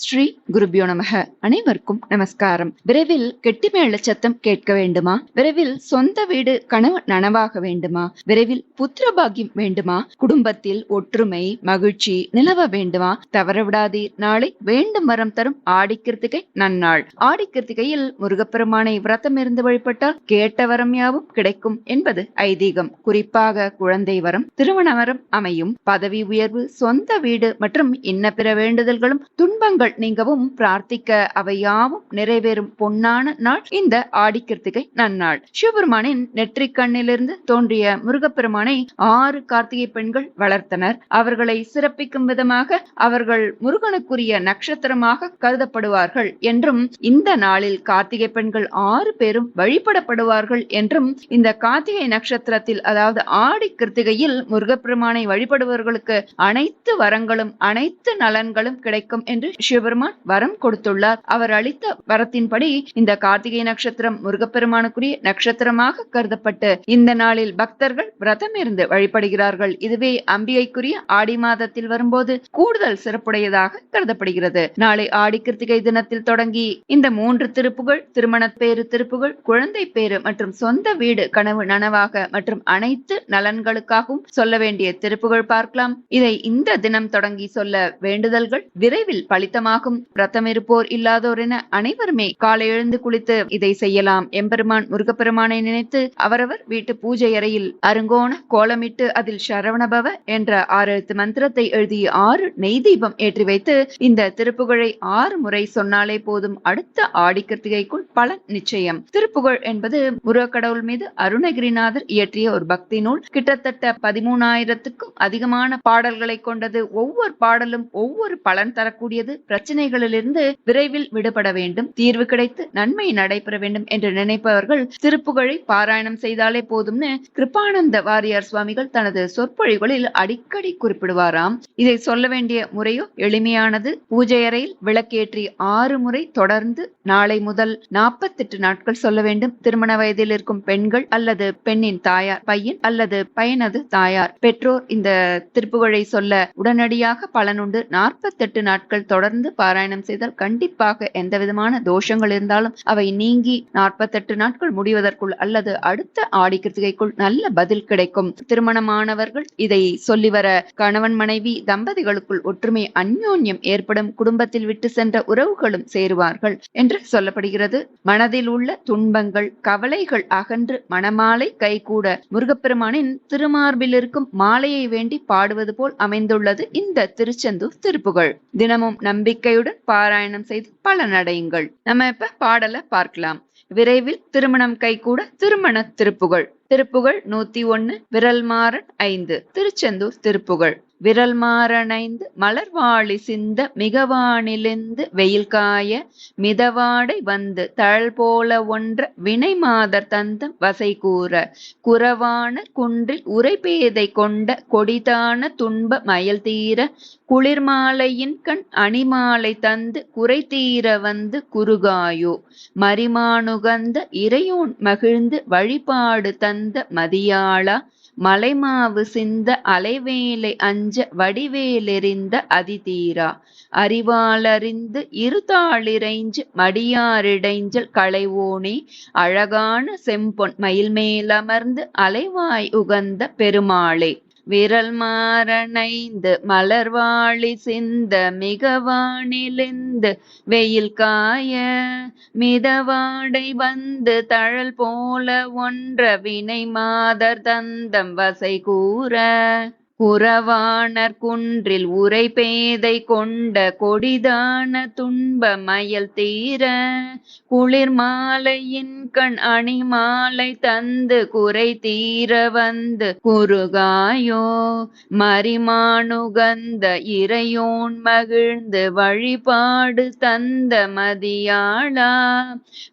ஸ்ரீ குருபியோ நமக. அனைவருக்கும் நமஸ்காரம். விரைவில் கெட்டிமேள சத்தம் கேட்க வேண்டுமா? விரைவில் சொந்த வீடு கனவு நனவாக வேண்டுமா? விரைவில் புத்திர பாக்கியம் வேண்டுமா? குடும்பத்தில் ஒற்றுமை மகிழ்ச்சி நிலவ வேண்டுமா? தவறவிடாதீர் நாளை வேண்டும் வரம் தரும் ஆடிக்கிருத்திகை நன்னாள். ஆடிக்கிருத்திகையில் முருகப்பெருமானை விரதம் இருந்து வழிபட்டால் கேட்ட வரம் யாவும் கிடைக்கும் என்பது ஐதீகம். குறிப்பாக குழந்தை வரம் திருமண வரம் அமையும். பதவி உயர்வு சொந்த வீடு மற்றும் இன்ன பிற வேண்டுதல்களும் துன்பங்கள் நீங்கவும் பிரார்த்திக்க அவையாவும் நிறைவேறும் பொன்னான நாள். இந்த ஆடிக்கிருத்திகை நன்னாள். சிவபெருமானின் நெற்றிக் கண்ணிலிருந்து தோன்றிய முருகப்பெருமானை ஆறு கார்த்திகை பெண்கள் வளர்த்தனர். அவர்களை சிறப்பிக்கும் விதமாக அவர்கள் முருகனுக்குரிய நட்சத்திரமாக கருதப்படுவார்கள் என்றும் இந்த நாளில் கார்த்திகை பெண்கள் ஆறு பேரும் வழிபடப்படுவார்கள் என்றும் இந்த கார்த்திகை நட்சத்திரத்தில் அதாவது ஆடி கிருத்திகையில் முருகப்பெருமானை வழிபடுபவர்களுக்கு அனைத்து வரங்களும் அனைத்து நலன்களும் கிடைக்கும் என்று சிவபெருமான் வரம் கொடுத்துள்ளார். அவர் அளித்த வரத்தின்படி இந்த கார்த்திகை நட்சத்திரம் முருகப்பெருமானுக்குரிய நட்சத்திரமாக கருதப்பட்டு இந்த நாளில் பக்தர்கள் விரதம் இருந்து வழிபடுகிறார்கள். இதுவே அம்பிகைக்குரிய ஆடி மாதத்தில் வரும்போது கூடுதல் சிறப்புடையதாக கருதப்படுகிறது. நாளை ஆடி கிருத்திகை தினத்தில் தொடங்கி இந்த மூன்று திருப்புகள் திருமண பேரு திருப்புகள் குழந்தை பேரு மற்றும் சொந்த வீடு கனவு நனவாக மற்றும் அனைத்து நலன்களுக்காகவும் சொல்ல வேண்டிய திருப்புகள் பார்க்கலாம். இதை இந்த தினம் தொடங்கி சொல்ல வேண்டுதல்கள் விரைவில் பலித்தமாக பலித்தமாகும் ரத்தம் இருப்போர் இல்லாதோர் என அனைவருமே காலை எழுந்து குளித்து இதை செய்யலாம். எம்பெருமான் முருகப்பெருமானை நினைத்து அவரவர் வீட்டு பூஜை அறையில் அருங்கோண கோலமிட்டு அதில் சரவணபவ என்ற ஆறு எழுத்து மந்திரத்தை எழுதி ஆறு நெய் தீபம் ஏற்றி வைத்து இந்த திருப்புகழை ஆறு முறை சொன்னாலே போதும் அடுத்த ஆடி கிருத்திகைக்குள் பலன் நிச்சயம். திருப்புகழ் என்பது முருகக்கடவுள் மீது அருணகிரிநாதர் இயற்றிய ஒரு பக்தி நூல் கிட்டத்தட்ட பதிமூணாயிரத்துக்கும் அதிகமான பாடல்களை கொண்டது. ஒவ்வொரு பாடலும் ஒவ்வொரு பலன் தரக்கூடியது. பிரச்சனைகளிலிருந்து விரைவில் விடுபட வேண்டும். தீர்வு கிடைத்து நன்மை நடைபெற வேண்டும் என்று நினைப்பவர்கள் திருப்புகழை பாராயணம் செய்தாலே போதும்னு கிருபானந்த வாரியார் சுவாமிகள் தனது சொற்பொழிகளில் அடிக்கடி குறிப்பிடுவாராம். இதை சொல்ல வேண்டிய முறையோ எளிமையானது பூஜை அறையில் விளக்கேற்றி ஆறு முறை தொடர்ந்து நாளை முதல் நாற்பத்தெட்டு நாட்கள் சொல்ல வேண்டும். திருமண வயதில் இருக்கும் பெண்கள் அல்லது பெண்ணின் தாயார் பையன் அல்லது பையனது தாயார் பெற்றோர் இந்த திருப்புகழை சொல்ல உடனடியாக பலனுண்டு நாற்பத்தெட்டு நாட்கள் தொடர்ந்து பாராயணம் செய்தால் கண்டிப்பாக எந்த விதமான தோஷங்கள் இருந்தாலும் அவை நீங்கி நாற்பத்தெட்டு நாட்கள் முடிவதற்குள் அல்லது அடுத்த ஆடி கிருத்திகைக்குள் நல்ல பதில் கிடைக்கும். திருமணமானவர்கள் இதை சொல்லி வர கணவன் மனைவி தம்பதிகளுக்குள் ஒற்றுமை அந்யோன்யம் ஏற்படும். குடும்பத்தில் விட்டு சென்ற உறவுகளும் சேருவார்கள் என்று சொல்லப்படுகிறது. மனதில் உள்ள துன்பங்கள் கவலைகள் அகன்று மணமாலை கைகூட முருகப்பெருமானின் திருமார்பில் இருக்கும் மாலையை வேண்டி பாடுவது போல் அமைந்துள்ளது இந்த திருச்செந்தூர் திருப்புகள் தினமும் நம்பிக்கையுடன் பாராயணம் செய்து பலனடையுங்கள் நம்ம இப்ப பாடலை பார்க்கலாம். விரைவில் திருமணம் கைகூட திருமண திருப்புகள். திருப்புகழ் நூத்தி ஒன்னு விரல்மாறன் ஐந்து திருச்செந்தூர் திருப்புகள். விரல் மாறணைந்து மலர்வாழி சிந்த மிகவானிலிருந்து வெயில் காய மிதவாடை வந்து தழல் போல ஒன்ற வினை மாதர் தந்தம் வசை கூற குறவான குன்றில் உரைபேதை கொண்ட கொடிதான துன்ப மயல் தீர குளிர்மாலையின் கண் அணிமாலை தந்து குறை தீர வந்து குறுகாயோ மரிமானுகந்த இறையோன் மகிழ்ந்து வழிபாடு தந்த மதியாளா மலைமாவு சிந்த அலைவேலை அஞ்ச வடிவேலெறிந்த அதிதீரா. அறிவாளறிந்து இருதாளிரைஞ்சு மடியாரிடைஞ்சல் களைவோனே அழகான செம்பொன் மயில் மேலமர்ந்து அலைவாய் உகந்த பெருமாளே. விரல் மாறணைந்து மலர்வாழி சிந்த மிகவானிலிந்து வெயில் காய மிதவாடை வந்து தழல் போல ஒன்ற வினை மாதர் தந்தம் வசை கூற குறவாணர் குன்றில் உரை பேதை கொண்ட கொடிதான துன்ப மயல் தீர குளிர் மாலையின் கண் அணி மாலை தந்து குறை தீர வந்து குறுகாயோ மரிமானுகந்த இறையோன் மகிழ்ந்து வழிபாடு தந்த மதியாளா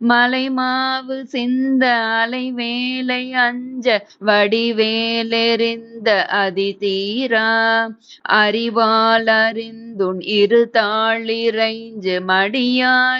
மலைமாவு சிந்த அலைவேலை அஞ்ச வடிவேலெறிந்த அதிதி தீரா. அறிவால் அறிந்துன் இரு தாளிரைஞ்சு மடியாரிடைஞ்சல்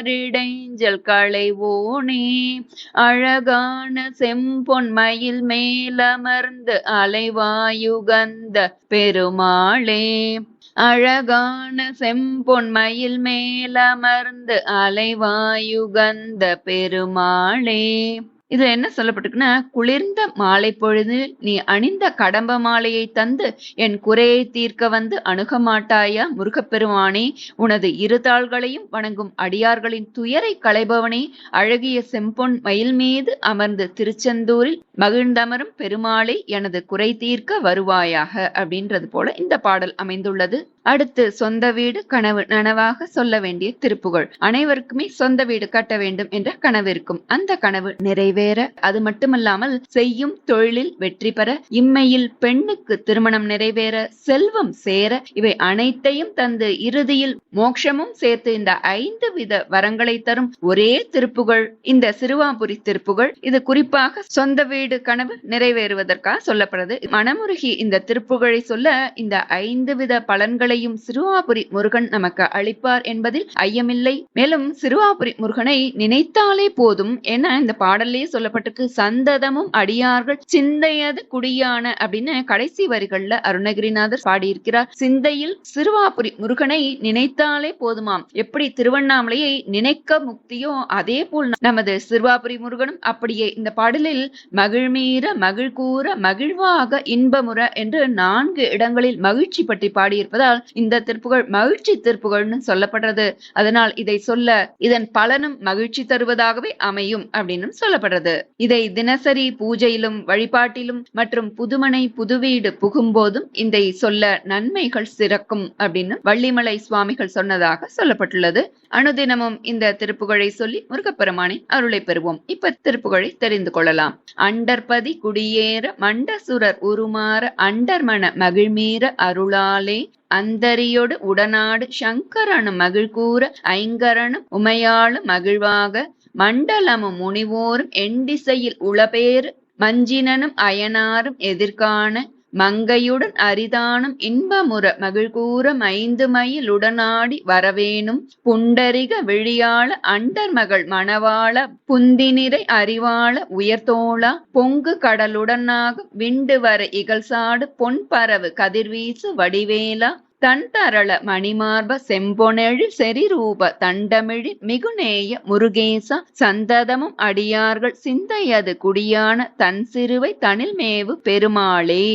களைவோனே. அழகான செம்பொன் மயில் மேலமர்ந்து அலைவாயுகந்த பெருமாளே. அழகான செம்பொன் மயில் மேலமர்ந்து அலைவாயுகந்த பெருமாளே. இதுல என்ன சொல்லப்பட்டிருக்குன்னா குளிர்ந்த மாலை பொழுது நீ அணிந்த கடம்ப மாலையை தந்து என் குறையை தீர்க்க வந்து அணுக மாட்டாயா முருகப்பெருமானே? உனது இருதாள்களையும் வணங்கும் அடியார்களின் துயரை களைபவனே? அழகிய செம்பொன் மயில் மீது அமர்ந்து திருச்செந்தூரில் மகிழ்ந்தமரும் பெருமாளை எனது குறை தீர்க்க வருவாயாக? அப்படின்றது போல இந்த பாடல் அமைந்துள்ளது. அடுத்து சொந்த வீடு கனவு நனவாக சொல்ல வேண்டிய திருப்புகழ். அனைவருக்குமே சொந்த வீடு கட்ட வேண்டும் என்ற கனவு இருக்கும். அந்த கனவு நிறைவேற அது மட்டுமல்லாமல் செய்யும் தொழிலில் வெற்றி பெற இம்மையில் பெண்ணுக்கு திருமணம் நிறைவேற செல்வம் சேர இவை அனைத்தையும் தந்து இறுதியில் மோட்சமும் சேர்த்து இந்த ஐந்து வித வரங்களை தரும் ஒரே திருப்புகழ் இந்த சிறுவாபுரி திருப்புகழ். இது குறிப்பாக சொந்த வீடு கனவு நிறைவேறுவதற்காக சொல்லப்படுது. மனமுருகி இந்த திருப்புகழை சொல்ல இந்த ஐந்து வித பலன்களை பலன்களையும் சிறுவாபுரி முருகன் நமக்கு அளிப்பார் என்பதில் ஐயமில்லை. மேலும் சிறுவாபுரி முருகனை நினைத்தாலே போதும் என இந்த பாடல்லே சொல்லப்பட்டிருக்கு. சந்ததமும் அடியார்கள் சிந்தையது குடியான அப்படின்னு கடைசி வரிகள்ல அருணகிரிநாதர் பாடியிருக்கிறார். சிந்தையில் சிறுவாபுரி முருகனை நினைத்தாலே போதுமாம். எப்படி திருவண்ணாமலையை நினைக்க முக்தியோ அதே போல் நமது சிறுவாபுரி முருகனும் அப்படியே இந்த பாடலில் மகிழ்மீற மகிழ்கூற மகிழ்வாக இன்பமுற என்று நான்கு இடங்களில் மகிழ்ச்சி பற்றி பாடியிருப்பதால் இந்த திருப்புகழ் மகிழ்ச்சி திருப்புகழ்னு சொல்லப்படுறது. அதனால் இதை சொல்ல இதன் பலனும் மகிழ்ச்சி தருவதாகவே அமையும் அப்படின்னு சொல்லப்படுறது. இதை தினசரி பூஜையிலும் வழிபாட்டிலும் மற்றும் புதுமனை புதுவீடு புகும்போதும் இதை சொல்ல நன்மைகள் சிறக்கும் அப்படின்னு வள்ளிமலை சுவாமிகள் சொன்னதாக சொல்லப்பட்டுள்ளது. அனுதினமும் இந்த திருப்புகழை சொல்லி முருகப்பெருமானை அருளை பெறுவோம். இப்ப திருப்புகழை தெரிந்து கொள்ளலாம். அண்டர்பதி குடியேற மண்டசுரர் உருமாற அண்டர்மன மகிழ்மீற அருளாலே அந்தரியொடு உடனாடு சங்கரனு மகிழ்கூற ஐங்கரனு உமையாளு மகிழ்வாக மண்டலமும் முனிவோரும் எண்டிசையில் உளபேறு மஞ்சினனும் அயனாரும் எதிர்காண மங்கையுடன் அரிதானம் இன்பமுற மகிழ்கூற மைந்து மயிலுடனாடி வரவேணும். புண்டரிக விழியாள அண்டர் மகள் மணவாள புந்தினிரை அறிவாள உயர்த்தோளா பொங்கு கடலுடனாக விண்டு வர இகழ்சாடு பொன் பரவு கதிர்வீசு வடிவேலா. தன் தரள மணிமார்ப செம்பொனெழி செரிரூப தண்டமிழி மிகுநேய முருகேசா. சந்ததமும் அடியார்கள் சிந்தையது குடியான தன் சிறுவை தனில்மேவு பெருமாளே.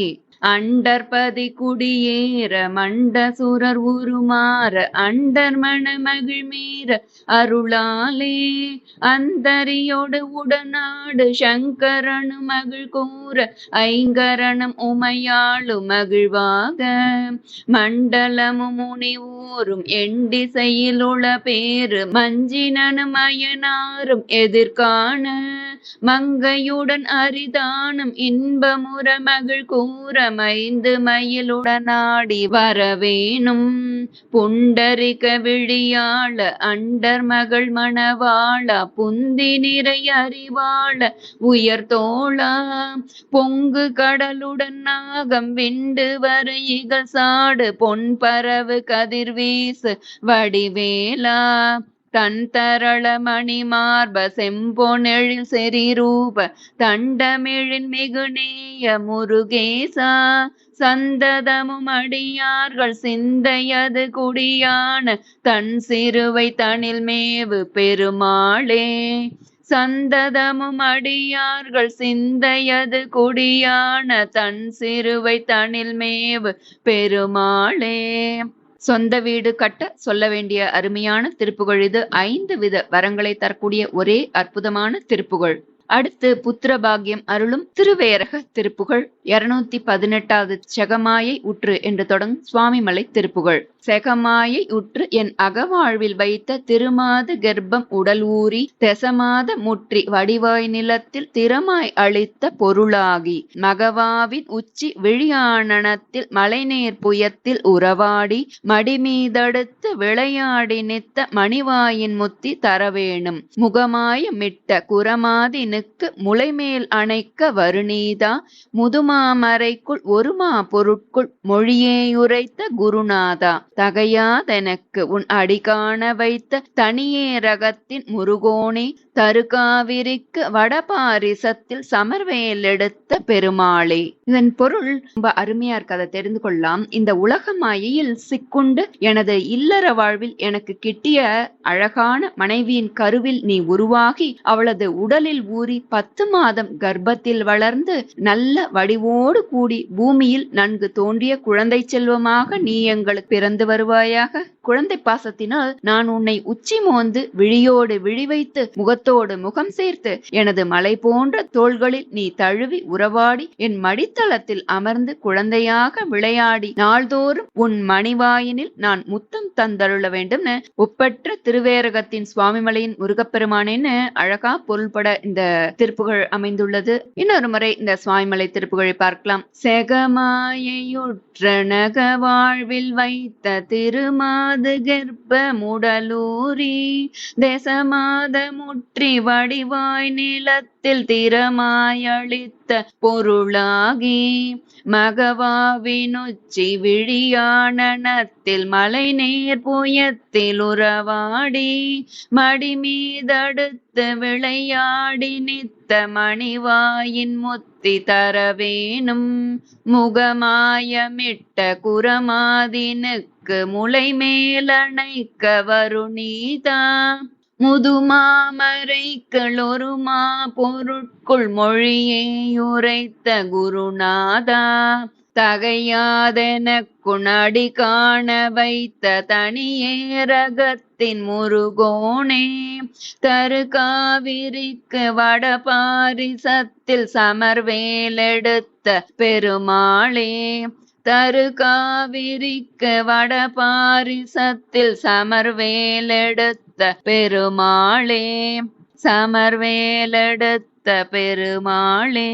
அண்டர்பதி குடியேற மண்டசுரர் உருமாற அண்டர் மண மகிழ்மீற அருளாலே. அந்தரியோடு உடனாடு சங்கரனு மகிழ் கூற ஐங்கரணம் உமையாளு மகிழ்வாக மண்டலமும் முனிவோரும் எண்டிசையில் உள பேரு மஞ்சினனும் அயனாரும் எதிர்காண. மங்கையுடன் அரிதானும் இன்பமுற மகிழ் கூற மைந்து மயிலுடனாடி வரவேணும். புண்டரிக விழியாள அண்டர் மகள் மணவாள புந்தி நிறை அறிவாள உயர்தோளா பொங்கு கடலுடன் நாகம் விண்டு வர இகசாடு பொன் பரவு கதிர்வீசு வடிவேலா தன் தரள மணிமார்ப செம்பொனெழில் செறிரூப தண்டமிழின் மிகுநேய முருகேசா சந்ததமும் அடியார்கள் சிந்தையது குடியான தன் சிறுவை தனில் மேவு பெருமாளே. சந்ததமும் அடியார்கள் சிந்தையது குடியான தன் சிறுவை தனில் மேவு பெருமாளே. சொந்த வீடு கட்ட சொல்ல வேண்டிய அருமையான திருப்புகழ் இது ஐந்து வித வரங்களை தரக்கூடிய ஒரே அற்புதமான திருப்புகழ். அடுத்து புத்திர பாக்கியம் அருளும் திருவேரக திருப்புகழ். இருநூத்தி பதினெட்டாவது செகமாயை உற்று என்று தொடங்கும் சுவாமிமலை திருப்புகழ். செகமாயை உற்று என் அகவாழ்வில் வைத்த திருமாத கர்ப்பம் உடல் ஊறி தெசமாத முற்றி வடிவாய் நிலத்தில் திறமாய் அளித்த பொருளாகி. மகவாவின் உச்சி விழியானனத்தில் மலைநேர் புயத்தில் உறவாடி மடிமீதடுத்து விளையாடி நித்த மணிவாயின் முத்தி தரவேணும். முகமாய மிட்ட குரமாதினுக்கு முளைமேல் அணைக்க வருணீதா முதுமாமரைக்குள் ஒருமா பொருட்குள் மொழியே உரைத்த குருநாதா. தகையாதெனக்கு உன் அடி காண வைத்த தனியே ரகத்தின் முருகோனே தருகாவிரிக்கு வடபாரிசத்தில் சமர்வேல் எடுத்த பெருமாளே. இதன் பொருள் ரொம்ப அருமையா இருக்கதை அதை தெரிந்து கொள்ளலாம். இந்த உலக மாயையில் சிக்குண்டு எனது இல்லற வாழ்வில் எனக்கு கிட்டிய அழகான மனைவியின் கருவில் நீ உருவாகி அவளது உடலில் ஊறி பத்து மாதம் கர்ப்பத்தில் வளர்ந்து நல்ல வடிவோடு கூடி பூமியில் நன்கு தோன்றிய குழந்தை செல்வமாக நீ எங்களுக்கு பிறந்து வருவாயாக? குழந்தை பாசத்தினால் நான் உன்னை உச்சி மோந்து விழியோடு விழி வைத்து முகத்தோடு முகம் சேர்த்து எனது மலை போன்ற தோள்களில் நீ தழுவி உறவாடி என் மடித்தளத்தில் அமர்ந்து குழந்தையாக விளையாடி நாள்தோறும் உன் மணிவாயினில் நான் முத்தம் தந்தருள வேண்டும்னு ஒப்பற்ற திருவேரகத்தின் சுவாமிமலையின் முருகப்பெருமானேன்னு அழகா பொருள்பட இந்த திருப்புகழ் அமைந்துள்ளது. இன்னொரு முறை இந்த சுவாமிமலை திருப்புகழை பார்க்கலாம். செகமாயையுற்ற நக வாழ்வில் வைத்த திருமாது கர்ப்ப முடலூரி தேசமாத முற்றி வடிவாய் மனத்தில் திறமாயளித்த பொருளாகி மகவாவினுச்சி விழியானனத்தில் மலை நீர் புயத்தில் உறவாடி மடி மீதடுத்து விளையாடி நித்த மணிவாயின் முத்தி தரவேனும். முகமாயமிட்ட குரமாதினுக்கு முளை மேலணைக்க வருணீதா முதுமாமரைக்களொருமா பொருட்குள் மொழியே உரைத்த குருநாதா தகையாதென குணடி காண வைத்த தனியே ரகத்தின் முருகோனே. தரு காவிரிக்கு வடபாரிசத்தில் சமர்வேலெடுத்த பெருமாளே தரு காவிரிக்கு வடபாரிசத்தில் சமர்வேலெடுத்த பெருமாளே சமர்வேலெடுத்த பெருமாளே.